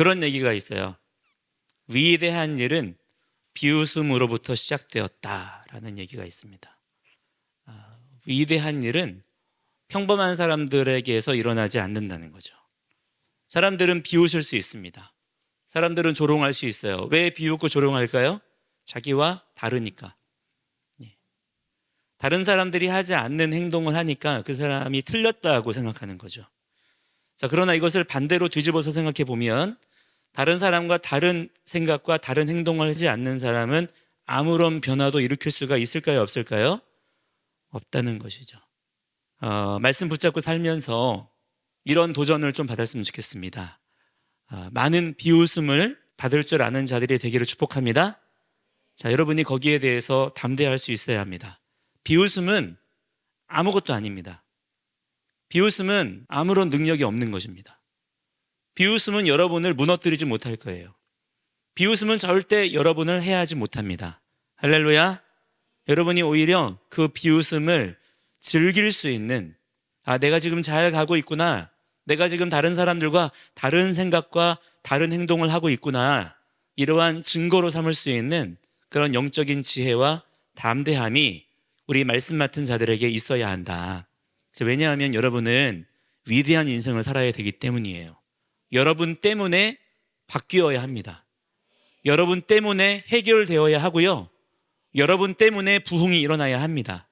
그런 얘기가 있어요. 위대한 일은 비웃음으로부터 시작되었다라는 얘기가 있습니다. 아, 위대한 일은 평범한 사람들에게서 일어나지 않는다는 거죠. 사람들은 비웃을 수 있습니다. 사람들은 조롱할 수 있어요. 왜 비웃고 조롱할까요? 자기와 다르니까. 예. 다른 사람들이 하지 않는 행동을 하니까 그 사람이 틀렸다고 생각하는 거죠. 자, 그러나 이것을 반대로 뒤집어서 생각해 보면 다른 사람과 다른 생각과 다른 행동을 하지 않는 사람은 아무런 변화도 일으킬 수가 있을까요? 없을까요? 없다는 것이죠. 어, 말씀 붙잡고 살면서 이런 도전을 좀 받았으면 좋겠습니다. 어, 많은 비웃음을 받을 줄 아는 자들이 되기를 축복합니다. 자, 여러분이 거기에 대해서 담대할 수 있어야 합니다. 비웃음은 아무것도 아닙니다. 비웃음은 아무런 능력이 없는 것입니다. 비웃음은 여러분을 무너뜨리지 못할 거예요. 비웃음은 절대 여러분을 해하지 못합니다. 할렐루야. 여러분이 오히려 그 비웃음을 즐길 수 있는, 아, 내가 지금 잘 가고 있구나. 내가 지금 다른 사람들과 다른 생각과 다른 행동을 하고 있구나. 이러한 증거로 삼을 수 있는 그런 영적인 지혜와 담대함이 우리 말씀 맡은 자들에게 있어야 한다. 왜냐하면 여러분은 위대한 인생을 살아야 되기 때문이에요. 여러분 때문에 바뀌어야 합니다. 여러분 때문에 해결되어야 하고요. 여러분 때문에 부흥이 일어나야 합니다.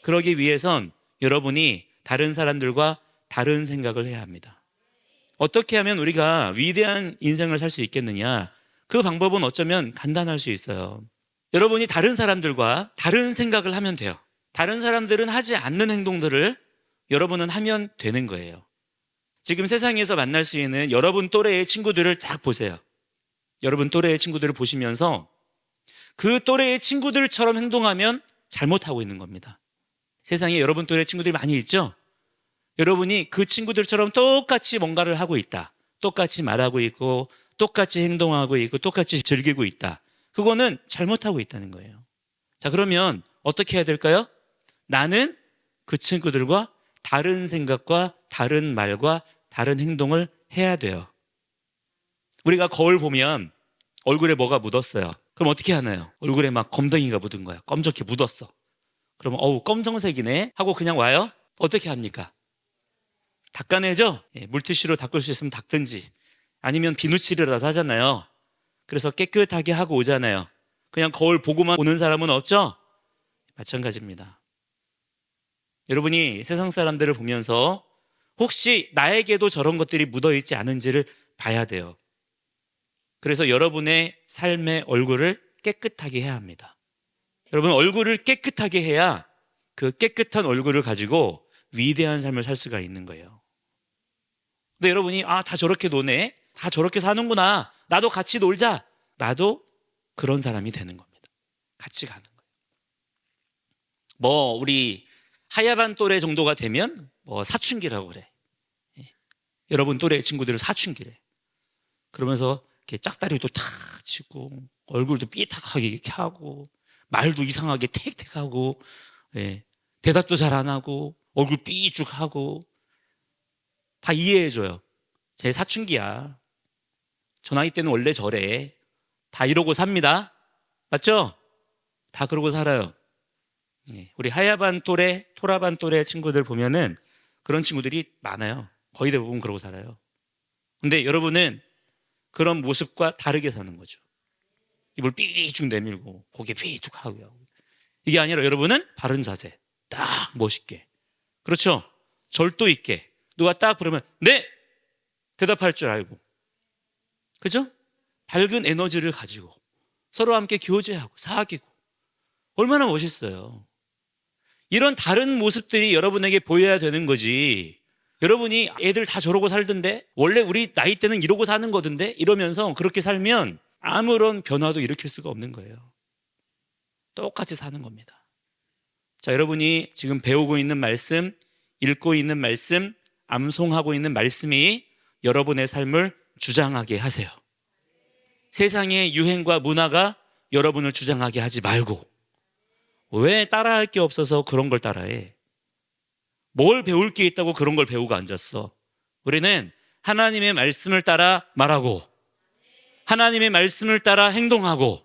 그러기 위해선 여러분이 다른 사람들과 다른 생각을 해야 합니다. 어떻게 하면 우리가 위대한 인생을 살 수 있겠느냐? 그 방법은 어쩌면 간단할 수 있어요. 여러분이 다른 사람들과 다른 생각을 하면 돼요. 다른 사람들은 하지 않는 행동들을 여러분은 하면 되는 거예요. 지금 세상에서 만날 수 있는 여러분 또래의 친구들을 딱 보세요. 여러분 또래의 친구들을 보시면서 그 또래의 친구들처럼 행동하면 잘못하고 있는 겁니다. 세상에 여러분 또래 친구들이 많이 있죠? 여러분이 그 친구들처럼 똑같이 뭔가를 하고 있다. 똑같이 말하고 있고, 똑같이 행동하고 있고, 똑같이 즐기고 있다. 그거는 잘못하고 있다는 거예요. 자, 그러면 어떻게 해야 될까요? 나는 그 친구들과 다른 생각과 다른 말과 다른 행동을 해야 돼요. 우리가 거울 보면 얼굴에 뭐가 묻었어요. 그럼 어떻게 하나요? 얼굴에 막 검덩이가 묻은 거야. 검적게 묻었어. 그러면 어우 검정색이네 하고 그냥 와요? 어떻게 합니까? 닦아내죠? 예, 물티슈로 닦을 수 있으면 닦든지 아니면 비누칠이라도 하잖아요. 그래서 깨끗하게 하고 오잖아요. 그냥 거울 보고만 오는 사람은 없죠? 마찬가지입니다. 여러분이 세상 사람들을 보면서 혹시 나에게도 저런 것들이 묻어 있지 않은지를 봐야 돼요. 그래서 여러분의 삶의 얼굴을 깨끗하게 해야 합니다. 여러분 얼굴을 깨끗하게 해야 그 깨끗한 얼굴을 가지고 위대한 삶을 살 수가 있는 거예요. 근데 여러분이 아, 다 저렇게 노네. 다 저렇게 사는구나. 나도 같이 놀자. 나도 그런 사람이 되는 겁니다. 같이 가는 거예요. 뭐 우리 하야반 또래 정도가 되면 뭐 사춘기라고 그래. 예. 여러분 또래 친구들은 사춘기래. 그러면서 이렇게 짝다리도 탁 치고 얼굴도 삐딱하게 이렇게 하고 말도 이상하게 택택하고 예. 대답도 잘 안 하고 얼굴 삐죽하고 다 이해해줘요. 제 사춘기야. 저 나이 때는 원래 저래. 다 이러고 삽니다. 맞죠? 다 그러고 살아요. 예, 우리 하야반 또래, 토라반 또래 친구들 보면은 그런 친구들이 많아요. 거의 대부분 그러고 살아요. 근데 여러분은 그런 모습과 다르게 사는 거죠. 입을 삐쭉 내밀고 고개 삐뚝 하고요. 이게 아니라 여러분은 바른 자세, 딱 멋있게. 그렇죠? 절도 있게. 누가 딱 부르면 네! 대답할 줄 알고. 그죠? 밝은 에너지를 가지고 서로 함께 교제하고 사귀고 얼마나 멋있어요. 이런 다른 모습들이 여러분에게 보여야 되는 거지. 여러분이 애들 다 저러고 살던데 원래 우리 나이 때는 이러고 사는 거던데 이러면서 그렇게 살면 아무런 변화도 일으킬 수가 없는 거예요. 똑같이 사는 겁니다. 자, 여러분이 지금 배우고 있는 말씀, 읽고 있는 말씀, 암송하고 있는 말씀이 여러분의 삶을 주장하게 하세요. 세상의 유행과 문화가 여러분을 주장하게 하지 말고 왜 따라할 게 없어서 그런 걸 따라해? 뭘 배울 게 있다고 그런 걸 배우고 앉았어. 우리는 하나님의 말씀을 따라 말하고, 하나님의 말씀을 따라 행동하고,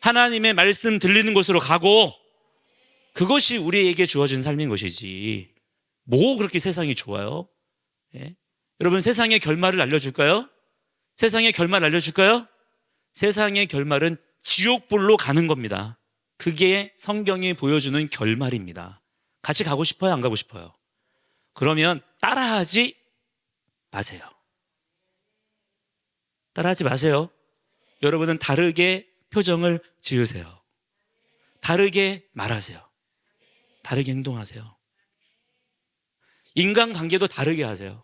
하나님의 말씀 들리는 곳으로 가고, 그것이 우리에게 주어진 삶인 것이지. 뭐 그렇게 세상이 좋아요? 예? 여러분 세상의 결말을 알려줄까요? 세상의 결말 알려줄까요? 세상의 결말은 지옥불로 가는 겁니다. 그게 성경이 보여주는 결말입니다. 같이 가고 싶어요? 안 가고 싶어요? 그러면 따라하지 마세요. 따라하지 마세요. 여러분은 다르게 표정을 지으세요. 다르게 말하세요. 다르게 행동하세요. 인간관계도 다르게 하세요.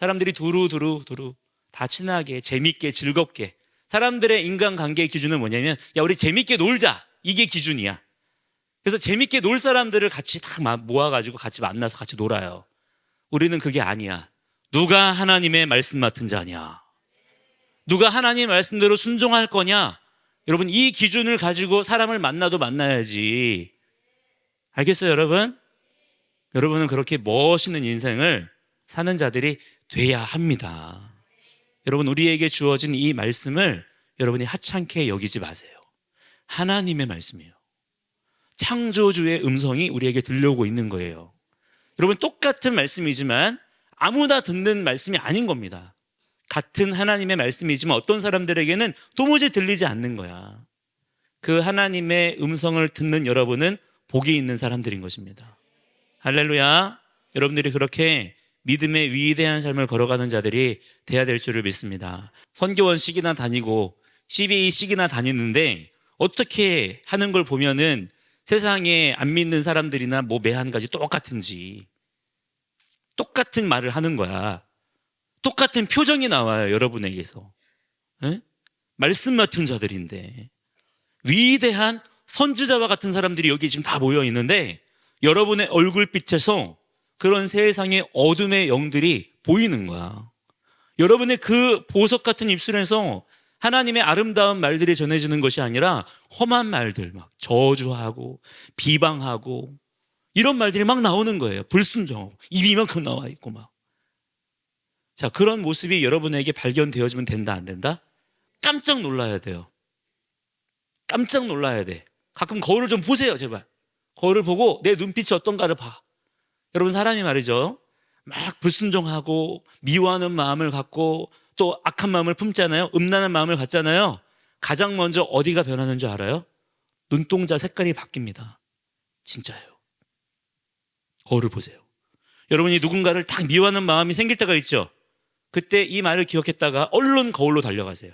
사람들이 두루두루 두루 다 친하게 재밌게 즐겁게 사람들의 인간관계의 기준은 뭐냐면 야 우리 재밌게 놀자 이게 기준이야. 그래서 재밌게 놀 사람들을 같이 다 모아가지고 같이 만나서 같이 놀아요. 우리는 그게 아니야. 누가 하나님의 말씀 맡은 자냐? 누가 하나님의 말씀대로 순종할 거냐? 여러분 이 기준을 가지고 사람을 만나도 만나야지. 알겠어요, 여러분? 여러분은 그렇게 멋있는 인생을 사는 자들이 돼야 합니다. 여러분, 우리에게 주어진 이 말씀을 여러분이 하찮게 여기지 마세요. 하나님의 말씀이에요. 창조주의 음성이 우리에게 들려오고 있는 거예요. 여러분, 똑같은 말씀이지만 아무나 듣는 말씀이 아닌 겁니다. 같은 하나님의 말씀이지만 어떤 사람들에게는 도무지 들리지 않는 거야. 그 하나님의 음성을 듣는 여러분은 복이 있는 사람들인 것입니다. 할렐루야. 여러분들이 그렇게 믿음의 위대한 삶을 걸어가는 자들이 돼야 될 줄을 믿습니다. 선교원식이나 다니고 CBA식이나 다니는데 어떻게 하는 걸 보면은 세상에 안 믿는 사람들이나 뭐 매한 가지 똑같은지 똑같은 말을 하는 거야. 똑같은 표정이 나와요, 여러분에게서. 에? 말씀 맡은 자들인데. 위대한 선지자와 같은 사람들이 여기 지금 다 모여 있는데 여러분의 얼굴빛에서 그런 세상의 어둠의 영들이 보이는 거야. 여러분의 그 보석 같은 입술에서 하나님의 아름다운 말들이 전해지는 것이 아니라 험한 말들, 막 저주하고 비방하고 이런 말들이 막 나오는 거예요. 불순종하고 입이 만큼 나와 있고 막. 자, 그런 모습이 여러분에게 발견되어지면 된다, 안 된다? 깜짝 놀라야 돼요. 깜짝 놀라야 돼. 가끔 거울을 좀 보세요, 제발. 거울을 보고 내 눈빛이 어떤가를 봐. 여러분 사람이 말이죠. 막 불순종하고 미워하는 마음을 갖고 또 악한 마음을 품잖아요. 음란한 마음을 갖잖아요. 가장 먼저 어디가 변하는 줄 알아요? 눈동자 색깔이 바뀝니다. 진짜예요. 거울을 보세요. 여러분이 누군가를 딱 미워하는 마음이 생길 때가 있죠. 그때 이 말을 기억했다가 얼른 거울로 달려가세요.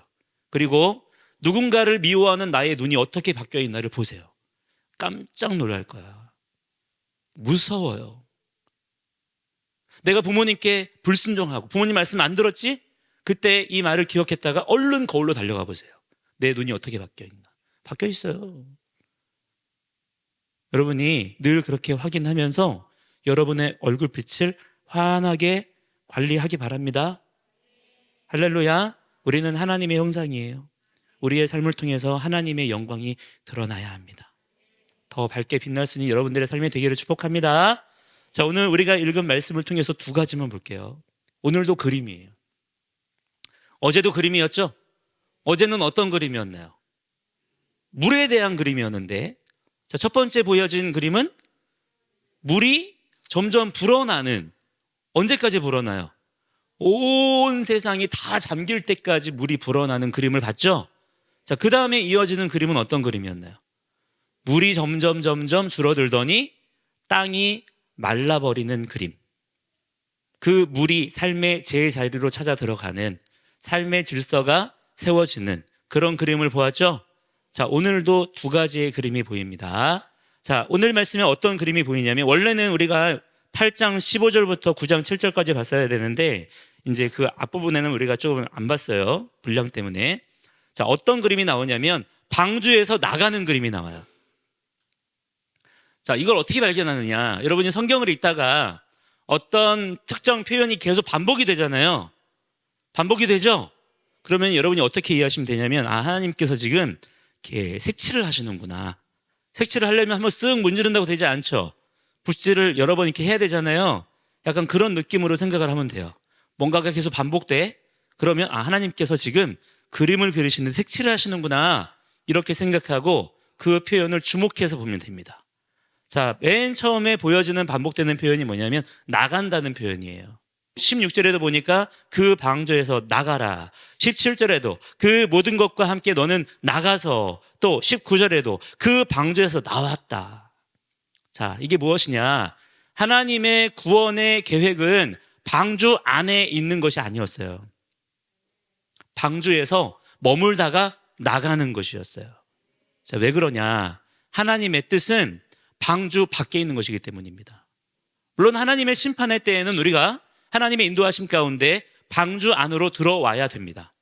그리고 누군가를 미워하는 나의 눈이 어떻게 바뀌어 있나를 보세요. 깜짝 놀랄 거야. 무서워요. 내가 부모님께 불순종하고 부모님 말씀 안 들었지? 그때 이 말을 기억했다가 얼른 거울로 달려가 보세요. 내 눈이 어떻게 바뀌어 있나? 바뀌어 있어요. 여러분이 늘 그렇게 확인하면서 여러분의 얼굴빛을 환하게 관리하기 바랍니다. 할렐루야. 우리는 하나님의 형상이에요. 우리의 삶을 통해서 하나님의 영광이 드러나야 합니다. 더 밝게 빛날 수 있는 여러분들의 삶이 되기를 축복합니다. 자, 오늘 우리가 읽은 말씀을 통해서 두 가지만 볼게요. 오늘도 그림이에요. 어제도 그림이었죠? 어제는 어떤 그림이었나요? 물에 대한 그림이었는데, 자, 첫 번째 보여진 그림은 물이 점점 불어나는, 언제까지 불어나요? 온 세상이 다 잠길 때까지 물이 불어나는 그림을 봤죠? 자, 그 다음에 이어지는 그림은 어떤 그림이었나요? 물이 점점 점점 줄어들더니 땅이 말라버리는 그림. 그 물이 삶의 제자리로 찾아 들어가는 삶의 질서가 세워지는 그런 그림을 보았죠? 자, 오늘도 두 가지의 그림이 보입니다. 자, 오늘 말씀에 어떤 그림이 보이냐면 원래는 우리가 8장 15절부터 9장 7절까지 봤어야 되는데 이제 그 앞부분에는 우리가 조금 안 봤어요. 분량 때문에. 자, 어떤 그림이 나오냐면 방주에서 나가는 그림이 나와요. 자, 이걸 어떻게 발견하느냐? 여러분이 성경을 읽다가 어떤 특정 표현이 계속 반복이 되잖아요. 반복이 되죠? 그러면 여러분이 어떻게 이해하시면 되냐면, 아, 하나님께서 지금 이렇게 색칠을 하시는구나. 색칠을 하려면 한번 쓱 문지른다고 되지 않죠? 붓질을 여러 번 이렇게 해야 되잖아요. 약간 그런 느낌으로 생각을 하면 돼요. 뭔가가 계속 반복돼. 그러면 아 하나님께서 지금 그림을 그리시는데 색칠을 하시는구나. 이렇게 생각하고 그 표현을 주목해서 보면 됩니다. 자, 맨 처음에 보여지는 반복되는 표현이 뭐냐면 나간다는 표현이에요. 16절에도 보니까 그 방조에서 나가라. 17절에도 그 모든 것과 함께 너는 나가서 또 19절에도 그 방조에서 나왔다. 자, 이게 무엇이냐? 하나님의 구원의 계획은 방주 안에 있는 것이 아니었어요. 방주에서 머물다가 나가는 것이었어요. 자, 왜 그러냐? 하나님의 뜻은 방주 밖에 있는 것이기 때문입니다. 물론 하나님의 심판의 때에는 우리가 하나님의 인도하심 가운데 방주 안으로 들어와야 됩니다.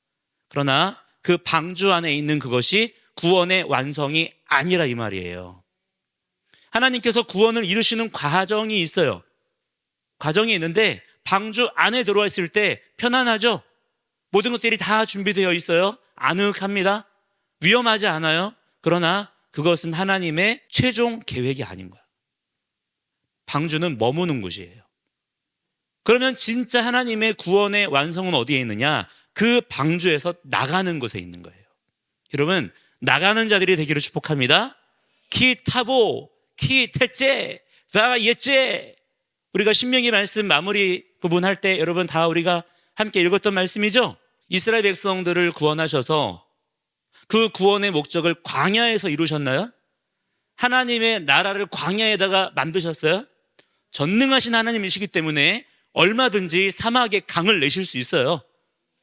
그러나 그 방주 안에 있는 그것이 구원의 완성이 아니라 이 말이에요. 하나님께서 구원을 이루시는 과정이 있어요. 과정이 있는데 방주 안에 들어와 있을 때 편안하죠? 모든 것들이 다 준비되어 있어요. 아늑합니다. 위험하지 않아요. 그러나 그것은 하나님의 최종 계획이 아닌 거야. 방주는 머무는 곳이에요. 그러면 진짜 하나님의 구원의 완성은 어디에 있느냐? 그 방주에서 나가는 곳에 있는 거예요. 여러분, 나가는 자들이 되기를 축복합니다. 키 타보, 키 태째, 다 예째. 우리가 신명기 말씀 마무리 부분 할 때 여러분 다 우리가 함께 읽었던 말씀이죠? 이스라엘 백성들을 구원하셔서 그 구원의 목적을 광야에서 이루셨나요? 하나님의 나라를 광야에다가 만드셨어요? 전능하신 하나님이시기 때문에 얼마든지 사막에 강을 내실 수 있어요.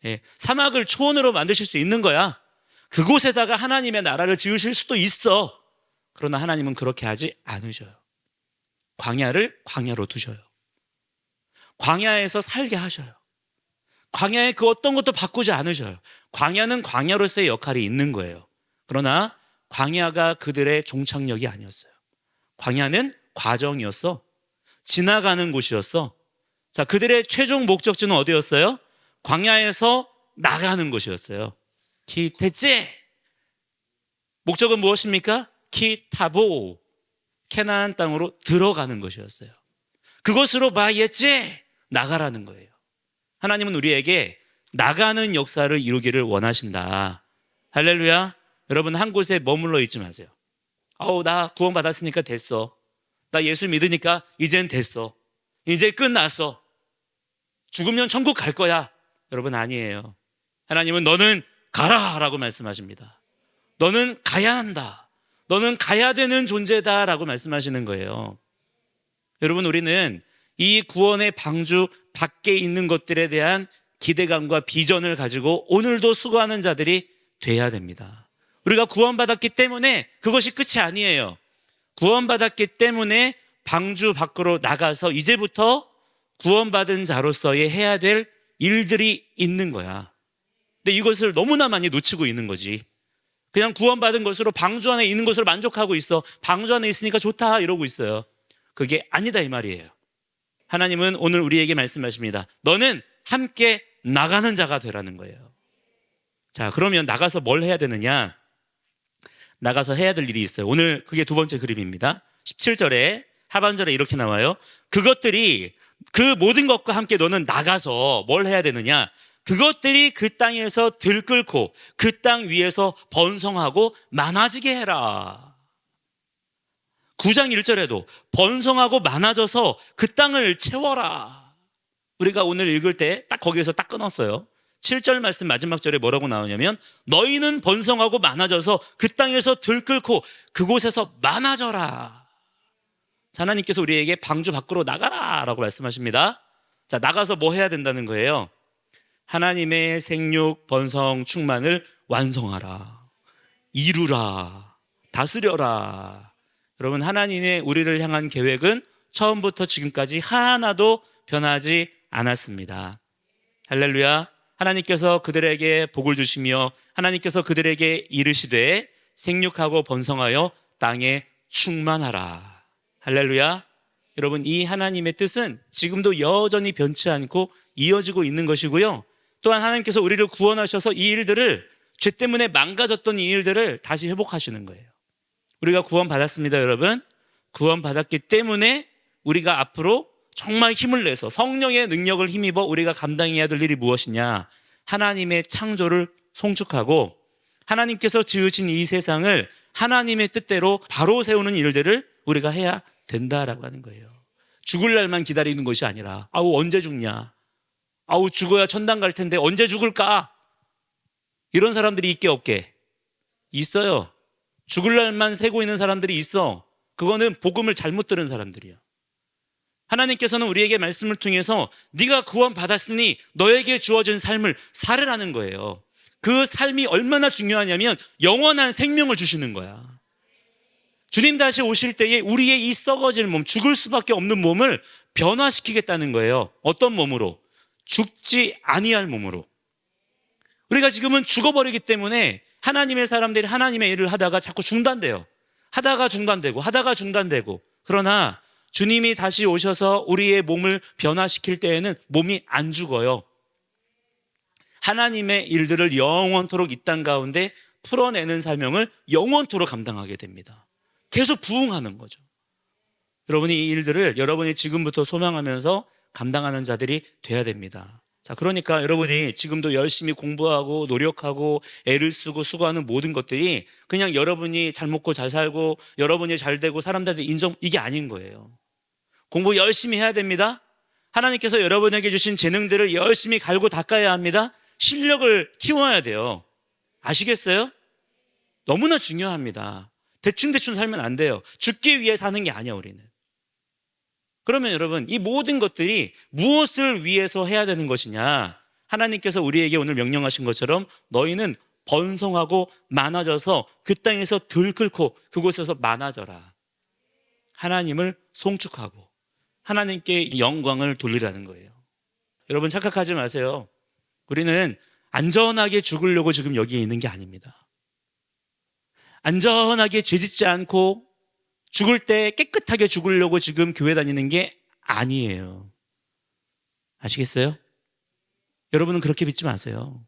예, 사막을 초원으로 만드실 수 있는 거야. 그곳에다가 하나님의 나라를 지으실 수도 있어. 그러나 하나님은 그렇게 하지 않으셔요. 광야를 광야로 두셔요. 광야에서 살게 하셔요. 광야에 그 어떤 것도 바꾸지 않으셔요. 광야는 광야로서의 역할이 있는 거예요. 그러나 광야가 그들의 종착역이 아니었어요. 광야는 과정이었어. 지나가는 곳이었어. 자, 그들의 최종 목적지는 어디였어요? 광야에서 나가는 곳이었어요. 키테제. 목적은 무엇입니까? 키타보. 캐나안 땅으로 들어가는 것이었어요. 그것으로 마예제 나가라는 거예요. 하나님은 우리에게 나가는 역사를 이루기를 원하신다. 할렐루야. 여러분 한 곳에 머물러 있지 마세요. 아우 나 구원 받았으니까 됐어. 나 예수 믿으니까 이젠 됐어. 이제 끝났어. 죽으면 천국 갈 거야. 여러분 아니에요. 하나님은 너는 가라라고 말씀하십니다. 너는 가야 한다. 너는 가야 되는 존재다라고 말씀하시는 거예요. 여러분 우리는 이 구원의 방주 밖에 있는 것들에 대한 기대감과 비전을 가지고 오늘도 수고하는 자들이 돼야 됩니다. 우리가 구원받았기 때문에 그것이 끝이 아니에요. 구원받았기 때문에 방주 밖으로 나가서 이제부터 구원받은 자로서의 해야 될 일들이 있는 거야. 근데 이것을 너무나 많이 놓치고 있는 거지. 그냥 구원받은 것으로 방주 안에 있는 것으로 만족하고 있어. 방주 안에 있으니까 좋다 이러고 있어요. 그게 아니다 이 말이에요. 하나님은 오늘 우리에게 말씀하십니다. 너는 함께 나가는 자가 되라는 거예요. 자, 그러면 나가서 뭘 해야 되느냐? 나가서 해야 될 일이 있어요. 오늘 그게 두 번째 그림입니다. 17절에 하반절에 이렇게 나와요. 그것들이 그 모든 것과 함께 너는 나가서 뭘 해야 되느냐? 그것들이 그 땅에서 들끓고 그 땅 위에서 번성하고 많아지게 해라. 9장 1절에도 번성하고 많아져서 그 땅을 채워라. 우리가 오늘 읽을 때 딱 거기에서 딱 끊었어요. 7절 말씀 마지막 절에 뭐라고 나오냐면 너희는 번성하고 많아져서 그 땅에서 들끓고 그곳에서 많아져라. 자, 하나님께서 우리에게 방주 밖으로 나가라 라고 말씀하십니다. 자, 나가서 뭐 해야 된다는 거예요? 하나님의 생육, 번성, 충만을 완성하라. 이루라. 다스려라. 여러분, 하나님의 우리를 향한 계획은 처음부터 지금까지 하나도 변하지 않았습니다. 할렐루야. 하나님께서 그들에게 복을 주시며 하나님께서 그들에게 이르시되 생육하고 번성하여 땅에 충만하라. 할렐루야. 여러분, 이 하나님의 뜻은 지금도 여전히 변치 않고 이어지고 있는 것이고요. 또한 하나님께서 우리를 구원하셔서 이 일들을 죄 때문에 망가졌던 이 일들을 다시 회복하시는 거예요. 우리가 구원받았습니다, 여러분. 구원받았기 때문에 우리가 앞으로 정말 힘을 내서 성령의 능력을 힘입어 우리가 감당해야 될 일이 무엇이냐? 하나님의 창조를 송축하고 하나님께서 지으신 이 세상을 하나님의 뜻대로 바로 세우는 일들을 우리가 해야 된다라고 하는 거예요. 죽을 날만 기다리는 것이 아니라 아우 언제 죽냐? 아우 죽어야 천당 갈 텐데 언제 죽을까? 이런 사람들이 있게 없게 있어요. 죽을 날만 세고 있는 사람들이 있어. 그거는 복음을 잘못 들은 사람들이야. 하나님께서는 우리에게 말씀을 통해서 네가 구원 받았으니 너에게 주어진 삶을 살으라는 거예요. 그 삶이 얼마나 중요하냐면 영원한 생명을 주시는 거야. 주님 다시 오실 때에 우리의 이 썩어질 몸, 죽을 수밖에 없는 몸을 변화시키겠다는 거예요. 어떤 몸으로? 죽지 아니할 몸으로. 우리가 지금은 죽어버리기 때문에 하나님의 사람들이 하나님의 일을 하다가 자꾸 중단돼요. 하다가 중단되고 하다가 중단되고 그러나 주님이 다시 오셔서 우리의 몸을 변화시킬 때에는 몸이 안 죽어요. 하나님의 일들을 영원토록 이 땅 가운데 풀어내는 사명을 영원토록 감당하게 됩니다. 계속 부응하는 거죠. 여러분이 이 일들을 여러분이 지금부터 소망하면서 감당하는 자들이 돼야 됩니다. 자, 그러니까 여러분이 지금도 열심히 공부하고 노력하고 애를 쓰고 수고하는 모든 것들이 그냥 여러분이 잘 먹고 잘 살고 여러분이 잘 되고 사람들한테 인정, 이게 아닌 거예요. 공부 열심히 해야 됩니다. 하나님께서 여러분에게 주신 재능들을 열심히 갈고 닦아야 합니다. 실력을 키워야 돼요. 아시겠어요? 너무나 중요합니다. 대충대충 살면 안 돼요. 죽기 위해 사는 게 아니야, 우리는. 그러면 여러분, 이 모든 것들이 무엇을 위해서 해야 되는 것이냐? 하나님께서 우리에게 오늘 명령하신 것처럼 너희는 번성하고 많아져서 그 땅에서 들끓고 그곳에서 많아져라. 하나님을 송축하고 하나님께 영광을 돌리라는 거예요. 여러분 착각하지 마세요. 우리는 안전하게 죽으려고 지금 여기에 있는 게 아닙니다. 안전하게 죄 짓지 않고 죽을 때 깨끗하게 죽으려고 지금 교회 다니는 게 아니에요. 아시겠어요? 여러분은 그렇게 믿지 마세요.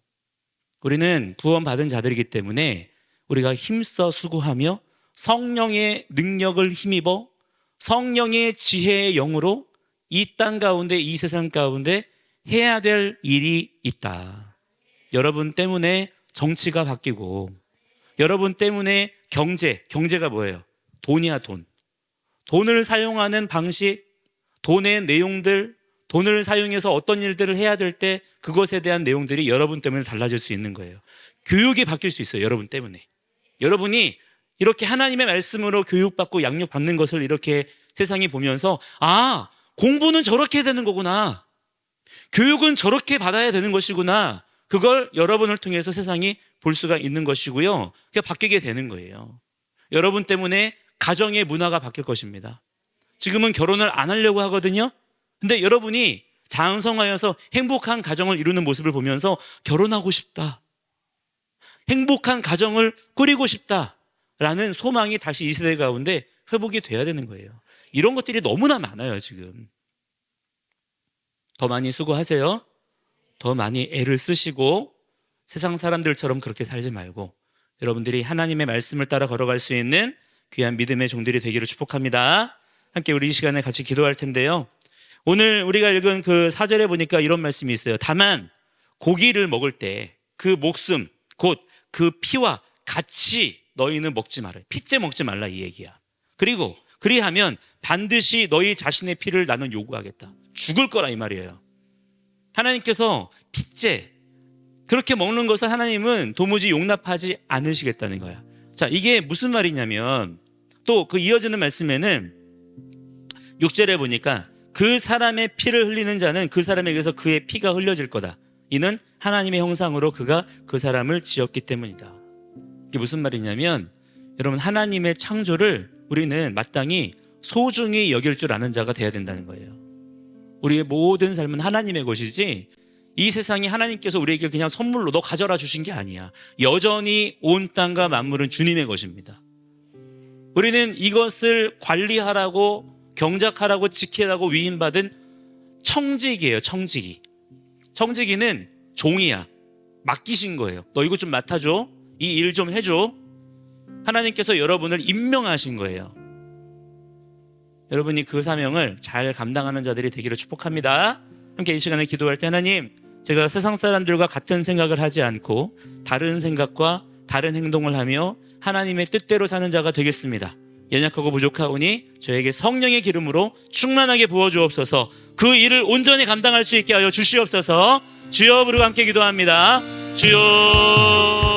우리는 구원받은 자들이기 때문에 우리가 힘써 수고하며 성령의 능력을 힘입어 성령의 지혜의 영으로 이 땅 가운데 이 세상 가운데 해야 될 일이 있다. 여러분 때문에 정치가 바뀌고 여러분 때문에 경제, 경제가 뭐예요? 돈이야, 돈. 돈을 사용하는 방식, 돈의 내용들, 돈을 사용해서 어떤 일들을 해야 될 때 그것에 대한 내용들이 여러분 때문에 달라질 수 있는 거예요. 교육이 바뀔 수 있어요, 여러분 때문에. 여러분이 이렇게 하나님의 말씀으로 교육받고 양육받는 것을 이렇게 세상이 보면서 아, 공부는 저렇게 되는 거구나. 교육은 저렇게 받아야 되는 것이구나. 그걸 여러분을 통해서 세상이 볼 수가 있는 것이고요. 그게 바뀌게 되는 거예요. 여러분 때문에 가정의 문화가 바뀔 것입니다. 지금은 결혼을 안 하려고 하거든요. 근데 여러분이 장성하여서 행복한 가정을 이루는 모습을 보면서 결혼하고 싶다. 행복한 가정을 꾸리고 싶다. 라는 소망이 다시 이 세대 가운데 회복이 돼야 되는 거예요. 이런 것들이 너무나 많아요, 지금. 더 많이 수고하세요. 더 많이 애를 쓰시고 세상 사람들처럼 그렇게 살지 말고 여러분들이 하나님의 말씀을 따라 걸어갈 수 있는 귀한 믿음의 종들이 되기를 축복합니다. 함께 우리 이 시간에 같이 기도할 텐데요. 오늘 우리가 읽은 그 사절에 보니까 이런 말씀이 있어요. 다만 고기를 먹을 때 그 목숨 곧 그 피와 같이 너희는 먹지 말아. 피째 먹지 말라 이 얘기야. 그리고 그리하면 반드시 너희 자신의 피를 나는 요구하겠다. 죽을 거라 이 말이에요. 하나님께서 피째 그렇게 먹는 것을 하나님은 도무지 용납하지 않으시겠다는 거야. 자, 이게 무슨 말이냐면 또 그 이어지는 말씀에는 6절에 보니까 그 사람의 피를 흘리는 자는 그 사람에게서 그의 피가 흘려질 거다. 이는 하나님의 형상으로 그가 그 사람을 지었기 때문이다. 이게 무슨 말이냐면 여러분 하나님의 창조를 우리는 마땅히 소중히 여길 줄 아는 자가 돼야 된다는 거예요. 우리의 모든 삶은 하나님의 것이지 이 세상이 하나님께서 우리에게 그냥 선물로 너 가져라 주신 게 아니야. 여전히 온 땅과 만물은 주님의 것입니다. 우리는 이것을 관리하라고 경작하라고 지키라고 위임받은 청직이에요. 청직이. 청직이는 종이야. 맡기신 거예요. 너 이거 좀 맡아줘. 이 일 좀 해줘. 하나님께서 여러분을 임명하신 거예요. 여러분이 그 사명을 잘 감당하는 자들이 되기를 축복합니다. 함께 이 시간에 기도할 때 하나님, 제가 세상 사람들과 같은 생각을 하지 않고 다른 생각과 다른 행동을 하며 하나님의 뜻대로 사는 자가 되겠습니다. 연약하고 부족하오니 저에게 성령의 기름으로 충만하게 부어 주옵소서. 그 일을 온전히 감당할 수 있게 하여 주시옵소서. 주여 부르고 함께 기도합니다. 주여